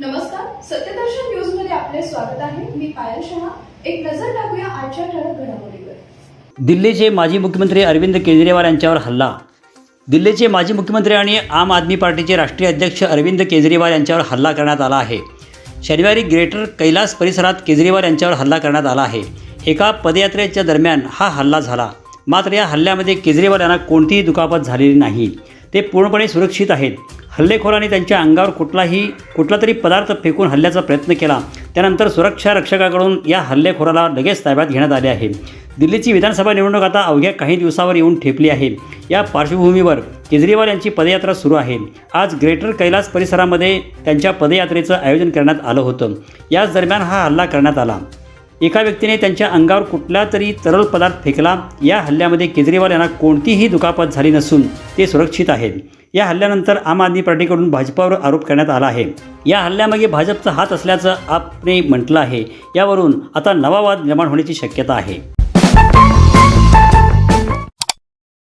नमस्कार सत्यदर्शन न्यूजमध्ये आपले स्वागत आहे. मी पायल शहा. एक नजर टाकूया आजच्या ठळक घडामोडीवर. दिल्लीचे माजी मुख्यमंत्री अरविंद केजरीवाल यांच्यावर हल्ला. दिल्लीचे माजी मुख्यमंत्री आणि आम आदमी पार्टीचे राष्ट्रीय अध्यक्ष अरविंद केजरीवाल यांच्यावर हल्ला करण्यात आला आहे. शनिवारी ग्रेटर कैलास परिसरात केजरीवाल यांच्यावर हल्ला करण्यात आला आहे. एका पदयात्रेच्या दरम्यान हा हल्ला झाला. मात्र या हल्ल्यामध्ये केजरीवाल यांना कोणतीही दुखापत झालेली नाही. ते पूर्णपणे सुरक्षित आहेत. हल्लेखोरांनी त्यांच्या अंगावर कुठलाही कुठला तरी पदार्थ फेकून हल्ल्याचा प्रयत्न केला. त्यानंतर सुरक्षा रक्षकाकडून या हल्लेखोराला लगेच ताब्यात घेण्यात आले आहे. दिल्लीची विधानसभा निवडणूक आता अवघ्या काही दिवसावर येऊन ठेपली आहे. या पार्श्वभूमीवर केजरीवाल यांची पदयात्रा सुरू आहे. आज ग्रेटर कैलास परिसरामध्ये त्यांच्या पदयात्रेचं आयोजन करण्यात आलं होतं. याच दरम्यान हा हल्ला करण्यात आला. एका व्यक्तीने त्यांच्या अंगावर कुठला तरी तरल पदार्थ फेकला. या हल्ल्यामध्ये केजरीवाल यांना कोणतीही दुखापत झाली नसून ते सुरक्षित आहेत. या हल्ल्यानंतर आम आदमी पार्टीकडून भाजपावर आरोप करण्यात आला आहे. या हल्ल्यामागे भाजपचा हात असल्याचं आपने म्हटलं आहे. यावरून आता नवा वाद निर्माण होण्याची शक्यता आहे.